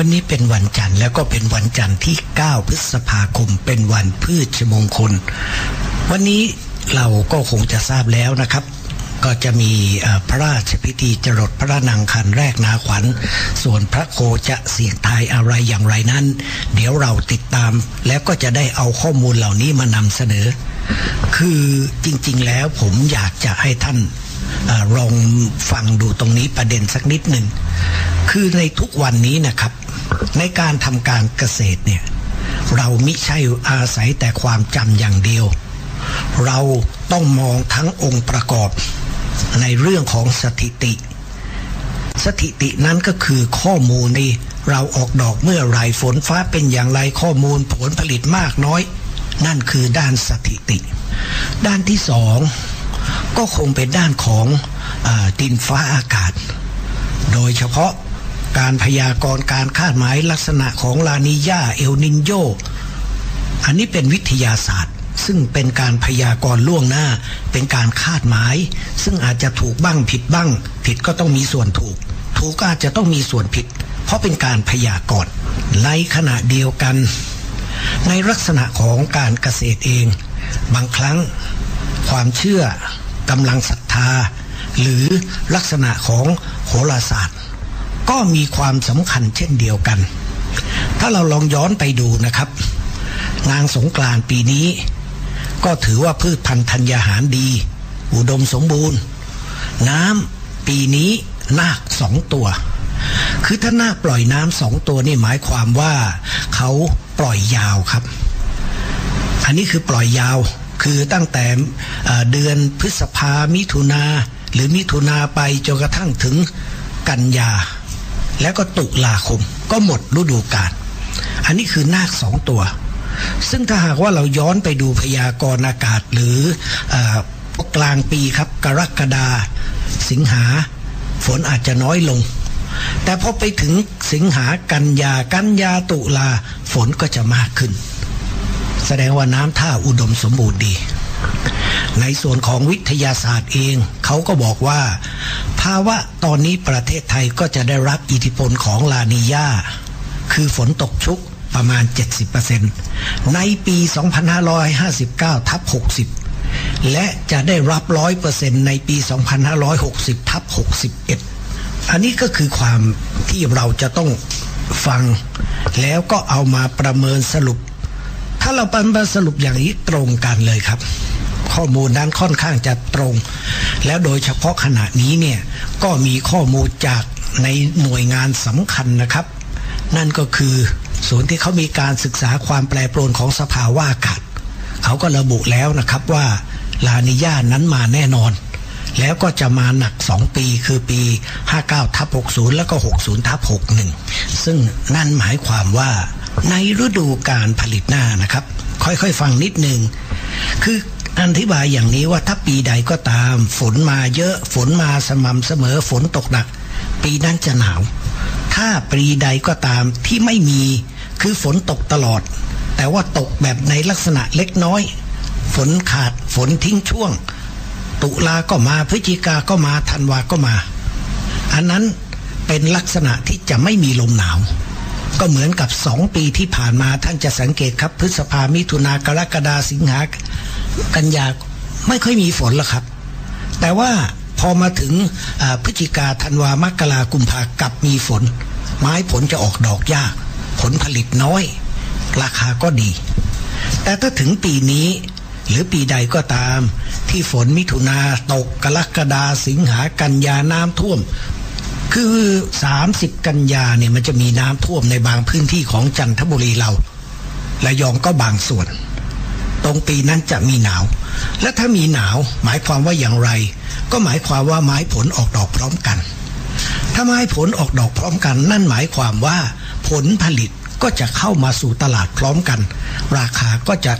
วันนี้เป็นวันจันทร์แล้วก็เป็นวันจันทร์ที่ 9 พฤษภาคม เป็นวันพืชมงคล วันนี้เราก็คงจะทราบแล้วนะครับ ก็จะมีพระราชพิธีจรดพระนางคันแรกนาขวัญ ส่วนพระโคจะเสี่ยงทายอะไรอย่างไรนั้น เดี๋ยวเราติดตามแล้วก็จะได้เอาข้อมูลเหล่านี้มานำเสนอ คือจริงๆแล้วผมอยากจะให้ท่าน ลองฟังดูตรงนี้ประเด็นสักนิดหนึ่ง คือในทุกวันนี้นะครับ ในการทำการเกษตรเนี่ย เรามิใช่อาศัยแต่ความจำอย่างเดียว เราต้องมองทั้งองค์ประกอบในเรื่องของสถิติ สถิตินั้นก็คือข้อมูลในเราออกดอกเมื่อไรฝนฟ้าเป็นอย่างไรข้อมูลผลผลิตมากน้อย นั่นคือด้านสถิติ ด้านที่สอง ก็คงเป็นด้านของอดินฟ้าอากาศ โดยเฉพาะการพยากรณ์การคาดหมายลักษณะของลานิยาเอลนินโยอันนี้เป็นวิทยาศาสตร์ ซึ่งเป็นการพยากรณ์ล่วงหน้า เป็นการคาดหมาย ซึ่งอาจจะถูกบ้างผิดบ้าง ผิดก็ต้องมีส่วนถูก ถูกก็อาจจะต้องมีส่วนผิด เพราะเป็นการพยากรณ์ในขณะเดียวกัน ในลักษณะของการเกษตรเอง บางครั้งความเชื่อ กำลังศรัทธา หรือลักษณะของโหราศาสตร์ ก็มีความสำคัญเช่นเดียวกัน ถ้าเราลองย้อนไปดูนะครับนางสงกรานต์ปีนี้ ก็ถือว่าพืชพันธุ์ธัญญาหารดี อุดมสมบูรณ์ น้ำปีนี้นาคสองตัว คือถ้านาคปล่อยน้ำสองตัวนี่หมายความว่าเขาปล่อยยาวครับ อันนี้คือปล่อยยาว คือตั้งแต่เดือนพฤษภามิถุนาหรือมิถุนาไปจนกระทั่งถึงกันยา แล้วก็ตุลาคม ก็หมดฤดูกาลอันนี้คือนาคสองตัว ซึ่งถ้าหากว่าเราย้อนไปดูพยากรณ์อากาศหรือกลางปีครับ กรกฎาสิงหาฝนอาจจะน้อยลง แต่พอไปถึงสิงหากันยากันยาตุลาฝนก็จะมากขึ้น แสดงว่าน้ำท่าอุดมสมบูรณ์ดี ในส่วนของวิทยาศาสตร์เอง เขาก็บอกว่า ภาวะตอนนี้ประเทศไทยก็จะได้รับอิทธิพลของลานียาคือฝนตกชุกประมาณ 70%ในปี 2559 ทับ 60 และจะได้รับ 100%ในปี 2560 ทับ 61 อันนี้ก็คือความที่เราจะต้องฟัง แล้วก็เอามาประเมินสรุป ถ้าเราปันสรุปอย่างนี้ตรงกันเลยครับ ข้อมูลนั้นค่อนข้างจะตรง แล้วโดยเฉพาะขณะนี้เนี่ยก็มีข้อมูลจากในหน่วยงานสำคัญนะครับ นั่นก็คือศูนย์ที่เขามีการศึกษาความแปรปรวนของสภาวะอากาศเขาก็ระบุแล้วนะครับว่าลานิยานั้นมาแน่นอน แล้วก็จะมาหนัก 2 ปีคือปี 59ทับ60 แล้วก็ 60ทับ61 ซึ่งนั่นหมายความว่า ในฤดูการผลิตหน้านะครับ ค่อยๆ ฟังนิดหนึ่งคืออธิบายอย่างนี้ว่าถ้าปีใดก็ตาม ฝนมาเยอะฝนมาสม่ำเสมอฝนตกหนัก ปีนั้นจะหนาว ถ้าปีใดก็ตามที่ไม่มีคือฝนตกตลอด แต่ว่าตกแบบในลักษณะเล็กน้อย ฝนขาดฝนทิ้งช่วง ตุลาก็มาพฤศจิกาก็มาธันวาก็มา อันนั้นเป็นลักษณะที่จะไม่มีลมหนาว ก็เหมือนกับสองปีที่ผ่านมาท่านจะสังเกตครับ พฤษภามิถุนากรกฎาสิงหากันยาไม่ค่อยมีฝนหรอกครับ แต่ว่าพอมาถึงพฤศจิกาธันวามกรากุมภากับมีฝน ไม้ผลจะออกดอกยาก ผลผลิตน้อย ราคาก็ดี แต่ถ้าถึงปีนี้หรือปีใดก็ตาม ที่ฝนมิถุนาตกกรกฎาสิงหากันยาน้ำท่วม คือสามสิบกันยาเนี่ยมันจะมีน้ำท่วมในบางพื้นที่ของจันทบุรีเราและยองก็บางส่วน ตรงปีนั้นจะมีหนาว และถ้ามีหนาวหมายความว่าอย่างไร ก็หมายความว่าไม้ผลออกดอกพร้อมกัน ถ้าไม้ผลออกดอกพร้อมกัน นั่นหมายความว่าผลผลิตก็จะเข้ามาสู่ตลาดพร้อมกัน ราคาก็จะ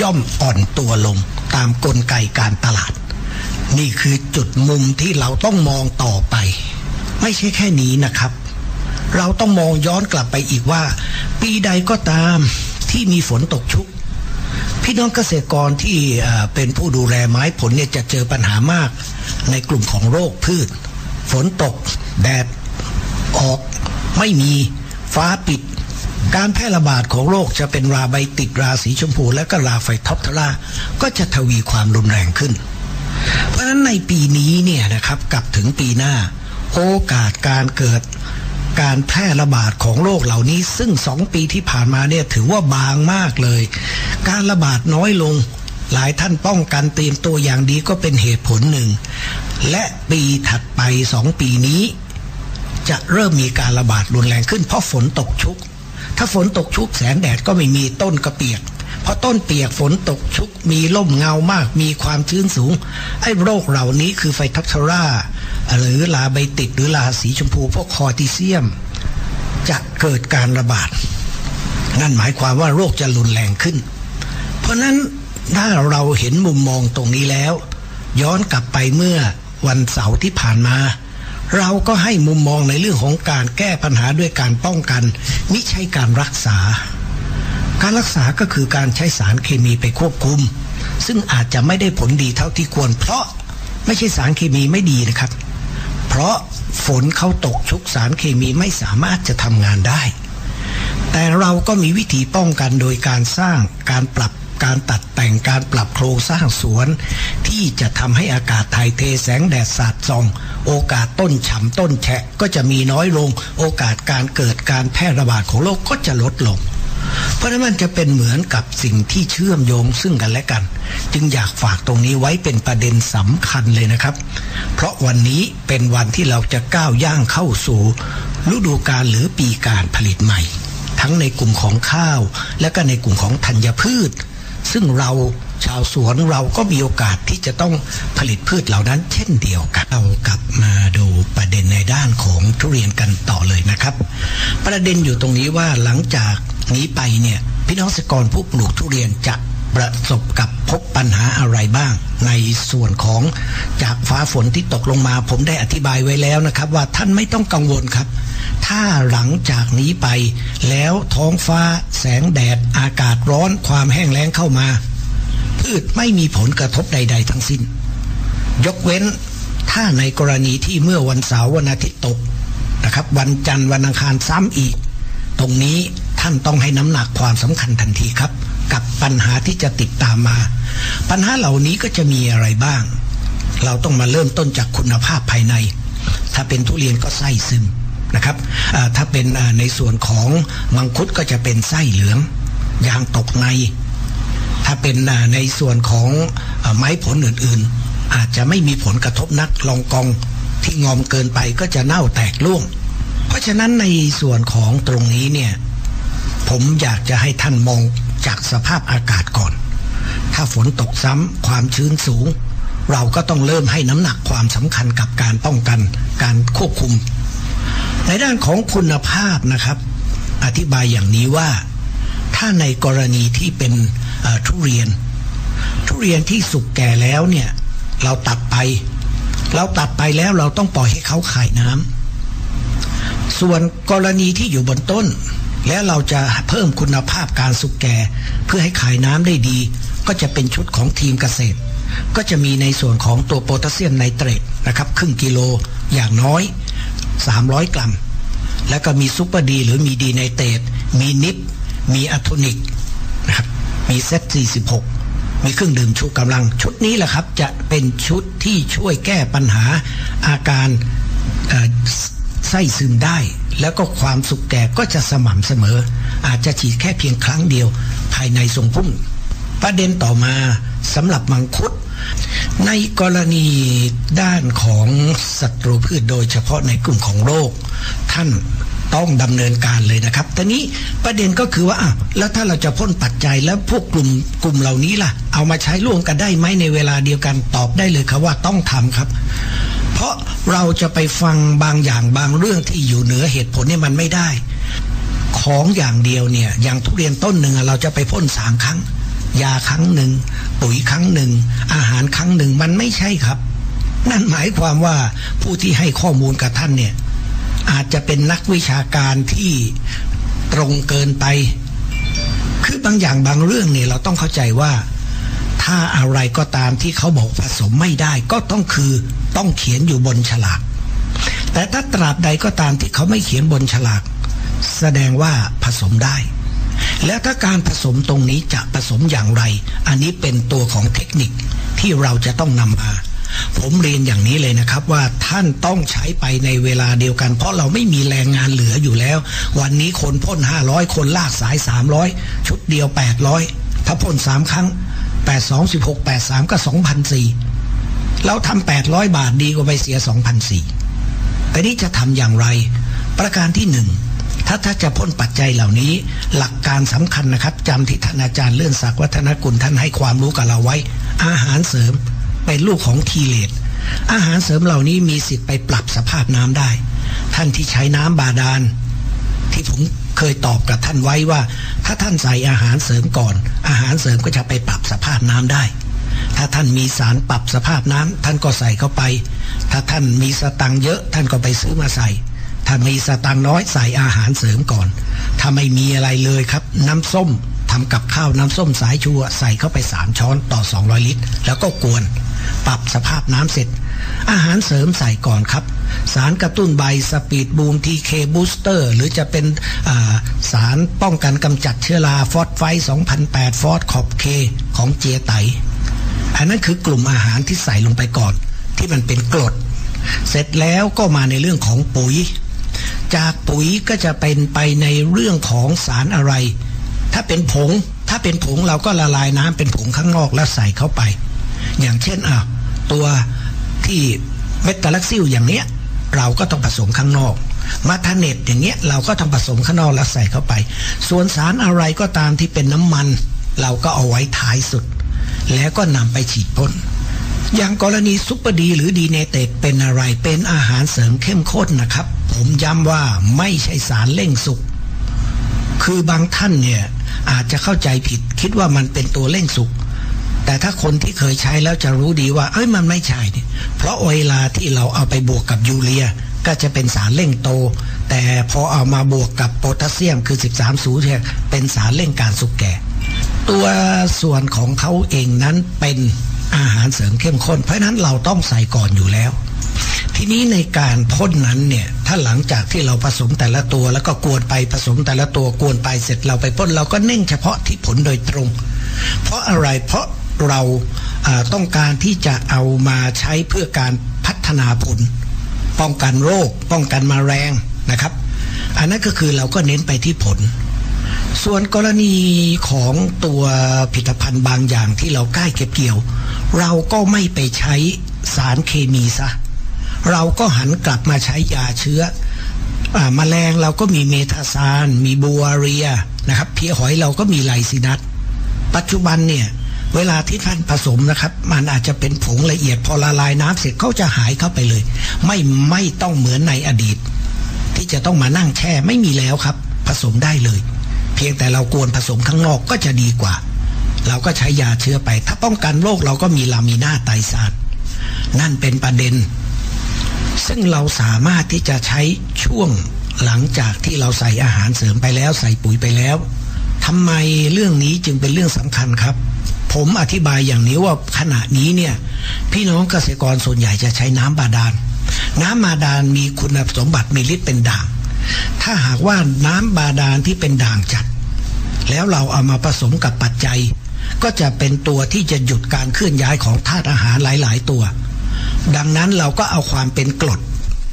ย่อมอ่อนตัวลงตามกลไกการตลาด นี่คือจุดมุมที่เราต้องมองต่อไป ไม่ใช่แค่นี้นะครับ เราต้องมองย้อนกลับไปอีกว่า ปีใดก็ตามที่มีฝนตกชุก พี่น้องเกษตรกรที่เป็นผู้ดูแลไม้ผลเนี่ยจะเจอปัญหามาก ในกลุ่มของโรคพืช ฝนตก แดด ออก ไม่มีฟ้าปิด การแพร่ระบาดของโรคจะเป็นราใบติดราสีชมพู และก็ราไฟท็อปทราก็จะทวีความรุนแรงขึ้น เพราะฉะนั้นในปีนี้เนี่ยนะครับกลับถึงปีหน้า โอกาสการเกิดการแพร่ระบาดของโรคเหล่านี้ ซึ่งสองปีที่ผ่านมาเนี่ยถือว่าบางมากเลย การระบาดน้อยลง หลายท่านป้องกันเตรียมตัวอย่างดีก็เป็นเหตุผลหนึ่ง และปีถัดไปสองปีนี้ จะเริ่มมีการระบาดรุนแรงขึ้นเพราะฝนตกชุก ถ้าฝนตกชุกแสงแดดก็ไม่มีต้นกระเปียก เพอต้นเปียกฝนตกชุกมีล่มเงามาก มีความชื้นสูง ไอ้โรคเหล่านี้คือไฟทัพทราหรือลาใบติดหรือลาสีชมพูพวกคอติเซียม จะเกิดการระบาด นั่นหมายความว่าโรคจะรุนแรงขึ้น เพราะนั้นถ้าเราเห็นมุมมองตรงนี้แล้ว ย้อนกลับไปเมื่อวันเสาร์ที่ผ่านมา เราก็ให้มุมมองในเรื่องของการแก้ปัญหาด้วยการป้องกัน มิใช่การรักษา การรักษาก็คือการใช้สารเคมีไปควบคุม ซึ่งอาจจะไม่ได้ผลดีเท่าที่ควร เพราะไม่ใช่สารเคมีไม่ดีนะครับ เพราะฝนเขาตกชุกสารเคมีไม่สามารถจะทำงานได้ แต่เราก็มีวิธีป้องกันโดยการสร้างการปรับการตัดแต่งการปรับโครงสร้างสวน ที่จะทำให้อากาศถ่ายเทแสงแดดสาดส่อง โอกาสต้นฉ่ำต้นแฉะก็จะมีน้อยลง โอกาสการเกิดการแพร่ระบาดของโรคก็จะลดลง เพราะนั้นมันจะเป็นเหมือนกับสิ่งที่เชื่อมโยงซึ่งกันและกัน จึงอยากฝากตรงนี้ไว้เป็นประเด็นสำคัญเลยนะครับ เพราะวันนี้เป็นวันที่เราจะก้าวย่างเข้าสู่ฤดูกาลหรือปีการผลิตใหม่ ทั้งในกลุ่มของข้าว และก็ในกลุ่มของธัญพืช ซึ่งเราชาวสวนเราก็มีโอกาสที่จะต้องผลิตพืชเหล่านั้น เช่นเดียวกันเรากลับมาดูประเด็นในด้านของทุเรียนกันต่อเลยนะครับ ประเด็นอยู่ตรงนี้ว่าหลังจาก นี้ไปเนี่ยพี่น้องเกษตรกรผู้ปลูกทุเรียนจะประสบกับพบปัญหาอะไรบ้าง ในส่วนของจากฟ้าฝนที่ตกลงมา ผมได้อธิบายไว้แล้วนะครับ ว่าท่านไม่ต้องกังวลครับ ถ้าหลังจากนี้ไป แล้วท้องฟ้า แสงแดด อากาศร้อนความแห้งแล้งเข้ามา พืชไม่มีผลกระทบใด ๆ ทั้งสิ้น ยกเว้นถ้าในกรณีที่เมื่อวันเสาร์วันอาทิตย์ตกนะครับ วันจันทร์วันอังคารซ้ำอีก ตรงนี้ ท่านต้องให้น้ำหนักความสำคัญทันทีครับ กับปัญหาที่จะติดตามมา ปัญหาเหล่านี้ก็จะมีอะไรบ้าง เราต้องมาเริ่มต้นจากคุณภาพภายใน ถ้าเป็นทุเรียนก็ไส้ซึมนะครับถ้าเป็นในส่วนของมังคุดก็จะเป็นไส้เหลือง ยางตกใน ถ้าเป็นในส่วนของไม้ผลอื่นๆ อาจจะไม่มีผลกระทบนักลองกองที่งอมเกินไปก็จะเน่าแตกร่วง เพราะฉะนั้นในส่วนของตรงนี้เนี่ย ผมอยากจะให้ท่านมองจากสภาพอากาศก่อน ถ้าฝนตกซ้ำความชื้นสูง เราก็ต้องเริ่มให้น้ำหนักความสำคัญกับการป้องกัน การควบคุม ในด้านของคุณภาพนะครับ อธิบายอย่างนี้ว่า ถ้าในกรณีที่เป็นทุเรียน ทุเรียนที่สุกแก่แล้วเนี่ย เราตัดไป เราตัดไปแล้วเราต้องปล่อยให้เขาขายน้ำส่วนกรณีที่อยู่บนต้น และเราจะเพิ่มคุณภาพการสุกแก่ เพื่อให้ขายน้ำได้ดี ก็จะเป็นชุดของทีมเกษตร ก็จะมีในส่วนของตัวโพแทสเซียมไนเตรตนะครับครึ่งกิโลอย่างน้อย 300 กรัม แล้วก็มีซูเปอร์ดีหรือมีดีไนเตรตมีนิปมีอะโทนิกนะครับมีเซต46มีเครื่องดื่มชูกำลังชุดนี้แหละครับ จะเป็นชุดที่ช่วยแก้ปัญหาอาการ ไส้ซึมได้ แล้วก็ความสุกแก่ก็จะสม่ำเสมอ อาจจะฉีดแค่เพียงครั้งเดียว ภายในทรงพุ่มประเด็นต่อมาสำหรับมังคุด ในกรณีด้านของศัตรูพืชโดยเฉพาะในกลุ่มของโรค ท่านต้องดำเนินการเลยนะครับต่นี้ประเด็นก็คือว่าอ้าวแล้วถ้าเราจะพ่นปัจจัยแล้วพวกกลุ่มกลุ่มเหล่านี้ล่ะ เอามาใช้ร่วมกันได้ไหมในเวลาเดียวกันตอบได้เลยครับว่าต้องทำครับ ราะเราจะไปฟังบางอย่างบางเรื่องที่อยู่เหนือเหตุผลเนี่ยมันไม่ได้ ของอย่างเดียวเนี่ยอย่างทุเรียนต้นหนึ่งเราจะไปพ่นสามครั้ง ยาครั้งหนึ่งปุ๋ยครั้งหนึ่ง อาหารครั้งหนึ่งมันไม่ใช่ครับ นั่นหมายความว่าผู้ที่ให้ข้อมูลกับท่านเนี่ยอาจจะเป็นนักวิชาการที่ตรงเกินไป คือบางอย่างบางเรื่องเนี่ยเราต้องเข้าใจว่า ถ้าอะไรก็ตามที่เขาบอกผสมไม่ได้ก็ต้องคือ ต้องเขียนอยู่บนฉลาก แต่ถ้าตราบใดก็ตามที่เขาไม่เขียนบนฉลาก แสดงว่าผสมได้ แล้วถ้าการผสมตรงนี้จะผสมอย่างไร อันนี้เป็นตัวของเทคนิคที่เราจะต้องนำมา ผมเรียนอย่างนี้เลยนะครับว่าท่านต้องใช้ไปในเวลาเดียวกัน เพราะเราไม่มีแรงงานเหลืออยู่แล้ว วันนี้คนพ่น 500 คนลากสาย 300 ชุดเดียว 800 ถ้าพ่น 3 ครั้ง 8 2 16 8 3 ก็ 2,004 เราทำ800บาทดีกว่าไปเสีย2,004แต่นี้จะทำอย่างไร ประการที่หนึ่งถ้าถ้าจะพ้นปัจจัยเหล่านี้ หลักการสำคัญนะครับจำที่ท่านอาจารย์เลื่อนศักวัฒนกุลท่านให้ความรู้กับเราไว้ อาหารเสริมเป็นลูกของคีเลตอาหารเสริมเหล่านี้มีสิทธิ์ไปปรับสภาพน้ำได้ ท่านที่ใช้น้ำบาดาล ที่ผมเคยตอบกับท่านไว้ว่า ถ้าท่านใส่อาหารเสริมก่อน อาหารเสริมก็จะไปปรับสภาพน้ำได้ ถ้าท่านมีสารปรับสภาพน้ำท่านก็ใส่เข้าไป ถ้าท่านมีสตังเยอะ ท่านก็ไปซื้อมาใส่ ถ้ามีสตังน้อยใส่อาหารเสริมก่อน ถ้าไม่มีอะไรเลยครับ น้ำส้มทำกับข้าวน้ำส้มสายชัวใส่เข้าไปสามช้อนต่อ 200 ลิตร แล้วก็กวน ปรับสภาพน้ำเสร็จ อาหารเสริมใส่ก่อนครับ สารกระตุ้นใบสปีดบูมทีเคบูสเตอร์หรือจะเป็นสารป้องกันกำจัดเชื้อราฟอสไฟ 2008 ฟอสขอบเคของเจียไต อันนั้นคือกลุ่มอาหารที่ใส่ลงไปก่อน ที่มันเป็นกรด เสร็จแล้วก็มาในเรื่องของปุ๋ย จากปุ๋ยก็จะเป็นไปในเรื่องของสารอะไร ถ้าเป็นผง ถ้าเป็นผงเราก็ละลายน้ำเป็นผงข้างนอกแล้วใส่เข้าไป อย่างเช่นอะตัวที่เมตาลักซิลอย่างเนี้ยเราก็ต้องผสมข้างนอกมาทาเนตอย่างเงี้ยเราก็ต้องผสมข้างนอกแล้วใส่เข้าไป ส่วนสารอะไรก็ตามที่เป็นน้ำมัน เราก็เอาไว้ท้ายสุด แล้วก็นำไปฉีดพ่นอย่างกรณีซุปเปอร์ดีหรือดีเนเตตเป็นอะไรเป็นอาหารเสริมเข้มข้นนะครับ ผมย้ำว่าไม่ใช่สารเร่งสุกคือบางท่านเนี่ยอาจจะเข้าใจผิดคิดว่ามันเป็นตัวเร่งสุกแต่ถ้าคนที่เคยใช้แล้วจะรู้ดีว่า เอ้ยมันไม่ใช่เนี่ยเพราะเวลาที่เราเอาไปบวกกับยูเรีย ก็จะเป็นสารเร่งโต แต่พอเอามาบวกกับโพแทสเซียมคือ 13สูเนี่ยเป็นสารเร่งการสุกแก่ ตัวส่วนของเขาเองนั้นเป็นอาหารเสริมเข้มข้น เพราะนั้นเราต้องใส่ก่อนอยู่แล้ว ทีนี้ในการพ่นนั้นเนี่ยถ้าหลังจากที่เราผสมแต่ละตัว แล้วก็กวนไปผสมแต่ละตัวกวนไปเสร็จเราไปพ่นเราก็เน่งเฉพาะที่ผลโดยตรง เพราะอะไรเพราะเราต้องการที่จะเอามาใช้เพื่อการพัฒนาผล ป้องกันโรค ป้องกันมาแรงนะครับ อันนั้นก็คือเราก็เน้นไปที่ผล ส่วนกรณีของตัวผลิตภัณฑ์บางอย่างที่เราใกล้เก็บเกี่ยว เราก็ไม่ไปใช้สารเคมีซะ เราก็หันกลับมาใช้ยาเชื้ออมแมลงเราก็มีเมทาซาน มีบัวเรียนะครับเพียหอยเราก็มีไลซินัสปัจจุบันเนี่ย เวลาที่ท่านผสมนะครับ มันอาจจะเป็นผงละเอียดพอละลายน้ำเสร็จเขาจะหายเข้าไปเลย ไม่ไม่ต้องเหมือนในอดีต ที่จะต้องมานั่งแช่ไม่มีแล้วครับ ผสมได้เลย เพียงแต่เรากวนผสมข้างนอกก็จะดีกว่า เราก็ใช้ยาเชื้อไป ถ้าป้องกันโรคเราก็มีลามีนาไตซานนั่นเป็นประเด็น ซึ่งเราสามารถที่จะใช้ช่วงหลังจากที่เราใส่อาหารเสริมไปแล้วใส่ปุ๋ยไปแล้วทำไมเรื่องนี้จึงเป็นเรื่องสำคัญครับ ผมอธิบายอย่างนี้ว่าขณะนี้เนี่ยพี่น้องเกษตรกรส่วนใหญ่จะใช้น้ำบาดาล น้ำบาดาลมีคุณสมบัติมีฤทธิ์เป็นด่าง ถ้าหากว่าน้ำบาดาลที่เป็นด่างจัด แล้วเราเอามาผสมกับปัจจัย ก็จะเป็นตัวที่จะหยุดการเคลื่อนย้ายของธาตุอาหารหลาย ๆ ตัว ดังนั้นเราก็เอาความเป็นกรด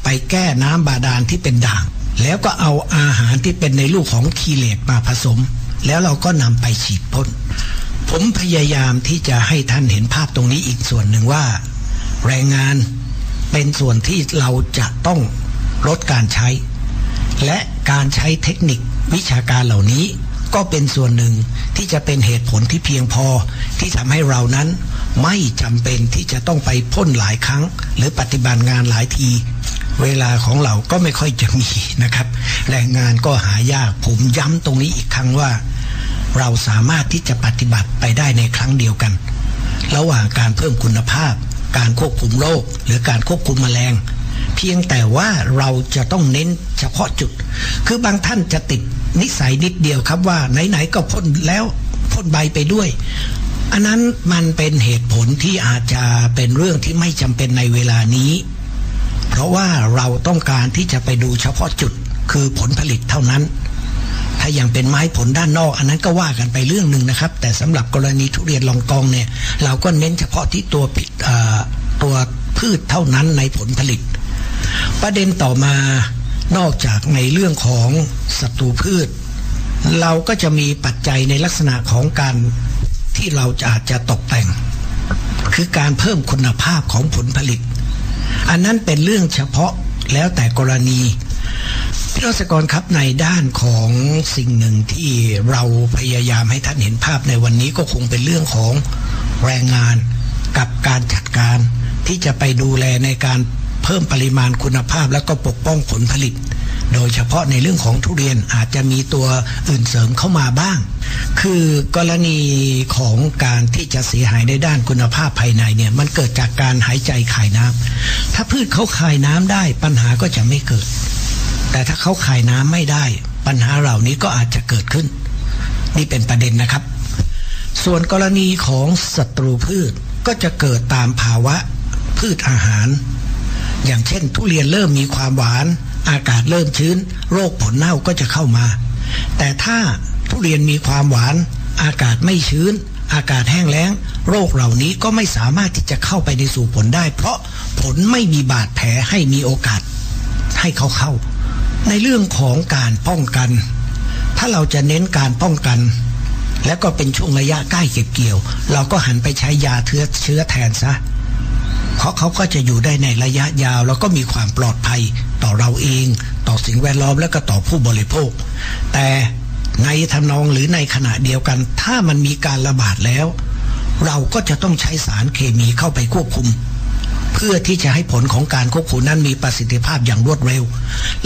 ไปแก้น้ำบาดาลที่เป็นด่าง แล้วก็เอาอาหารที่เป็นในลูกของคีเลตมาผสม แล้วเราก็นำไปฉีดพ่นผมพยายามที่จะให้ท่านเห็นภาพตรงนี้อีกส่วนหนึ่งว่า แรงงานเป็นส่วนที่เราจะต้องลดการใช้ และการใช้เทคนิควิชาการเหล่านี้ ก็เป็นส่วนหนึ่งที่จะเป็นเหตุผลที่เพียงพอที่ทำให้เรานั้น ไม่จำเป็นที่จะต้องไปพ่นหลายครั้ง หรือปฏิบัติงานหลายที เวลาของเราก็ไม่ค่อยจะมีนะครับ แรงงานก็หายากผมย้ำตรงนี้อีกครั้งว่า เราสามารถที่จะปฏิบัติไปได้ในครั้งเดียวกัน ระหว่างการเพิ่มคุณภาพ การควบคุมโรคหรือการควบคุมแมลง เพียงแต่ว่าเราจะต้องเน้นเฉพาะจุด คือบางท่านจะติดนิสัยนิดเดียวครับว่าไหนๆก็พ่นแล้วพ่นใบไปด้วย อันนั้นมันเป็นเหตุผลที่อาจจะเป็นเรื่องที่ไม่จำเป็นในเวลานี้ เพราะว่าเราต้องการที่จะไปดูเฉพาะจุดคือผลผลิตเท่านั้น ถ้ายังเป็นไม้ผลด้านนอก อันนั้นก็ว่ากันไปเรื่องหนึ่งนะครับ แต่สำหรับกรณีทุเรียนลองกองเนี่ย เราก็เน้นเฉพาะที่ตัวผิดตัวพืชเท่านั้นในผลผลิต ประเด็นต่อมานอกจากในเรื่องของศัตรูพืช เราก็จะมีปัจจัยในลักษณะของการที่เราจะอาจจะตกแต่ง คือการเพิ่มคุณภาพของผลผลิต อันนั้นเป็นเรื่องเฉพาะแล้วแต่กรณีพี่รัศกรครับในด้านของสิ่งหนึ่งที่เราพยายามให้ท่านเห็นภาพในวันนี้ก็คงเป็นเรื่องของแรงงานกับการจัดการที่จะไปดูแลในการ พิ่มปริมาณคุณภาพแล้วก็ปกป้องผลผลิต โดยเฉพาะในเรื่องของทุเรียนอาจจะมีตัวอื่นเสริมเข้ามาบ้าง คือกรณีของการที่จะเสียหายในด้านคุณภาพภายในเนี่ยมันเกิดจากการหายใจขายน้ำถ้าพืชเขาขายน้ำได้ปัญหาก็จะไม่เกิด แต่ถ้าเขาขายน้ำไม่ได้ ปัญหาเหล่านี้ก็อาจจะเกิดขึ้น นี่เป็นประเด็นนะครับ ส่วนกรณีของศัตรูพืชก็จะเกิดตามภาวะพืชอาหาร อย่างเช่น ทุเรียนเริ่มมีความหวาน อากาศเริ่มชื้น โรคผลเน่าก็จะเข้ามา แต่ถ้าทุเรียนมีความหวาน อากาศไม่ชื้น อากาศแห้งแล้ง โรคเหล่านี้ก็ไม่สามารถที่จะเข้าไปในสู่ผลได้ เพราะผลไม่มีบาดแผลให้มีโอกาสให้เขาเข้า ในเรื่องของการป้องกัน ถ้าเราจะเน้นการป้องกันและก็เป็นช่วงระยะใกล้เก็บเกี่ยว เราก็หันไปใช้ยาเชื้อเชื้อแทนซะ เพราะเขาก็จะอยู่ได้ในระยะยาว แล้วก็มีความปลอดภัยต่อเราเอง ต่อสิ่งแวดล้อมและก็ต่อผู้บริโภค แต่ในทำนองหรือในขณะเดียวกัน ถ้ามันมีการระบาดแล้ว เราก็จะต้องใช้สารเคมีเข้าไปควบคุม เพื่อที่จะให้ผลของการควบคุมนั้นมีประสิทธิภาพอย่างรวดเร็ว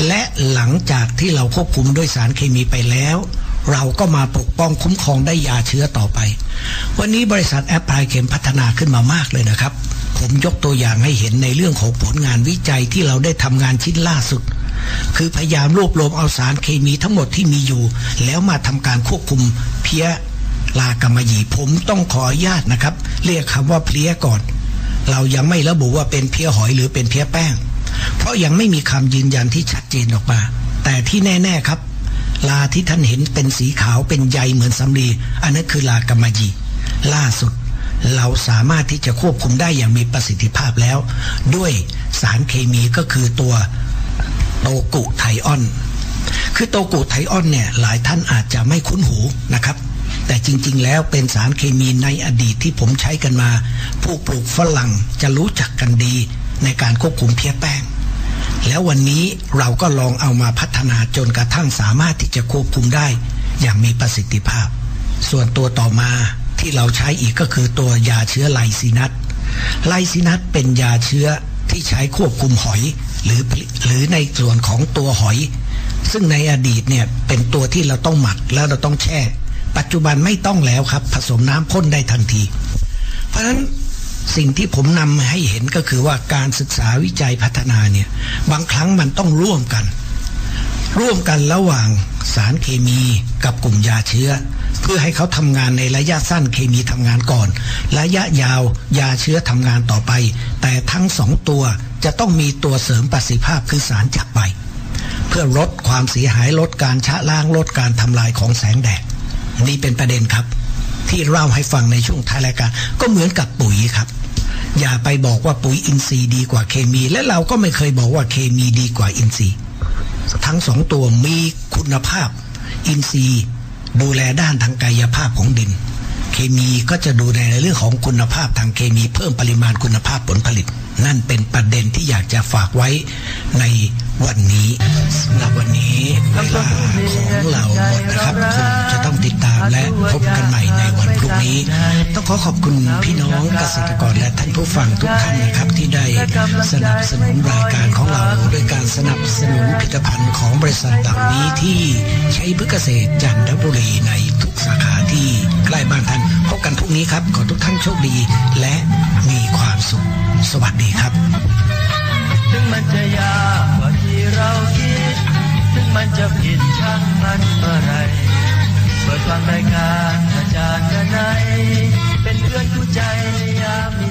และหลังจากที่เราควบคุมด้วยสารเคมีไปแล้วเราก็มาปกป้องคุ้มครองได้ยาเชื้อต่อไป วันนี้บริษัทแอปพลายเข็มพัฒนาขึ้นมามากเลยนะครับ ผมยกตัวอย่างให้เห็นในเรื่องของผลงานวิจัยที่เราได้ทำงานชิ้นล่าสุด คือพยายามรวบรวมเอาสารเคมีทั้งหมดที่มีอยู่ แล้วมาทำการควบคุมเพี้ยลากรรมยีผมต้องขออนุญาตนะครับ เรียกคำว่าเพี้ยก่อน เรายังไม่ระบุว่าเป็นเพี้ยหอยหรือเป็นเพี้ยแป้ง เพราะยังไม่มีคำยืนยันที่ชัดเจนออกมา แต่ที่แน่ ๆครับ ลาที่ท่านเห็นเป็นสีขาวเป็นใยเหมือนสำลีอันนั้นคือลากรรมยีล่าสุด เราสามารถที่จะควบคุมได้อย่างมีประสิทธิภาพแล้ว ด้วยสารเคมีก็คือตัวโตกุไทออน คือโตกุไทออนเนี่ยหลายท่านอาจจะไม่คุ้นหูนะครับ แต่จริงๆแล้วเป็นสารเคมีในอดีตที่ผมใช้กันมา ผู้ปลูกฝรั่งจะรู้จักกันดีในการควบคุมเพี้ยแป้ง แล้ววันนี้เราก็ลองเอามาพัฒนาจนกระทั่งสามารถที่จะควบคุมได้อย่างมีประสิทธิภาพ ส่วนตัวต่อมา ที่เราใช้อีกก็คือตัวยาเชื้อไลซีนัสไลซีนัสเป็นยาเชื้อที่ใช้ควบคุมหอยหรือหรือในส่วนของตัวหอย ซึ่งในอดีตเนี่ยเป็นตัวที่เราต้องหมักแล้วเราต้องแช่ ปัจจุบันไม่ต้องแล้วครับ ผสมน้ำพ่นได้ทันที เพราะฉะนั้นสิ่งที่ผมนำให้เห็นก็คือว่าการศึกษาวิจัยพัฒนาเนี่ยบางครั้งมันต้องร่วมกัน ร่วมกันระหว่างสารเคมีกับกลุ่มยาเชื้อ เพื่อให้เขาทำงานในระยะสั้นเคมีทำงานก่อน ระยะยาวยาเชื้อทำงานต่อไป แต่ทั้งสองตัวจะต้องมีตัวเสริมประสิทธิภาพคือสารจับไปเพื่อลดความเสียหายลดการชะล้างลดการทำลายของแสงแดดนี่เป็นประเด็นครับ ที่เล่าให้ฟังในช่วงท้ายรายการก็เหมือนกับปุ๋ยครับ อย่าไปบอกว่าปุ๋ยอินทรีย์ดีกว่าเคมี และเราก็ไม่เคยบอกว่าเคมีดีกว่าอินทรีย์ ทั้งสองตัวมีคุณภาพ อินทรีย์ ดูแลด้านทางกายภาพของดิน เคมีก็จะดูแลในเรื่องของคุณภาพทางเคมีเพิ่มปริมาณคุณภาพผลผลิต นั่นเป็นประเด็นที่อยากจะฝากไว้ในวันนี้สำหรับวันนี้เวลาของเราหมดนะครับคงจะต้องติดตามและพบกันใหม่ในวันพรุ่งนี้ ต้องขอขอบคุณพี่น้องเกษตรกรและท่านผู้ฟังทุกท่านนะครับที่ได้สนับสนุนรายการของเราด้วยการสนับสนุนผลิตภัณฑ์ของบริษัทดังนี้ที่ใช้พืชเกษตรจันทบุรีในทุกสาขาที่ใกล้บ้านท่านพบกันพรุ่งนี้ครับขอทุกท่านโชคดีและมีความสุขสวัสดีครับ ถึงมันจะยากกว่า เราคิด ถึงมันจะผิดช่างมันอะไรเปิดฟังรายการอาจารย์กันไหนเป็นเพื่อนผู้ใจยามมี